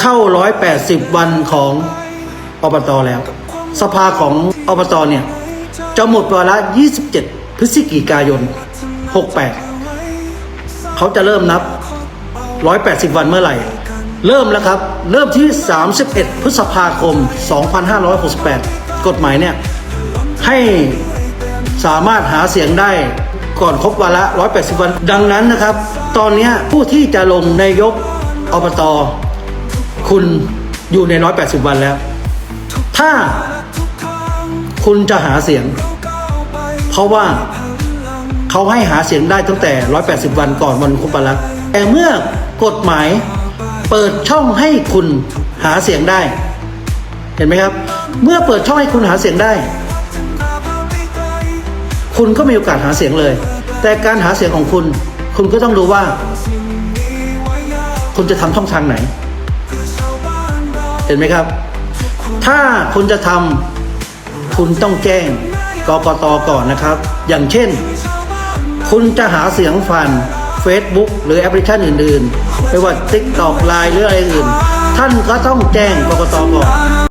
เข้า 180 วันของอบตแล้ว สภาของอบตเนี่ยจะหมดวาระ27 พฤศจิกายน 68 เขาจะเริ่มนับ 180 วันเมื่อไหร่ เริ่มแล้วครับ เริ่มที่ 31 พฤษภาคม 2568 กฎหมายเนี่ยให้สามารถหาเสียงได้ก่อนครบวาระ 180 วัน ดังนั้นนะครับ ตอนนี้ผู้ที่จะลงนายกอบต คุณอยู่ใน 180 วันแล้ว ถ้าคุณจะหาเสียง เพราะว่าเขาให้หาเสียงได้ตั้งแต่ 180 วันก่อนวันครบวาระแต่เมื่อกฎหมายเปิดช่องให้คุณหาเสียงได้ เห็นไหมครับ เมื่อเปิดช่องให้คุณหาเสียงได้ คุณก็มีโอกาสหาเสียงเลย แต่การหาเสียงของคุณ คุณก็ต้องดูว่า คุณจะทำช่องทางไหน เห็นไหมครับ ถ้าคุณจะทำคุณต้องแจ้งกกตก่อนนะครับ อย่างเช่น คุณจะหาเสียงผ่าน Facebook หรือแอปพลิเคชันอื่น ๆ ไม่ว่า TikTok ไลน์หรืออะไรอื่น ท่านก็ต้องแจ้งกกตก่อน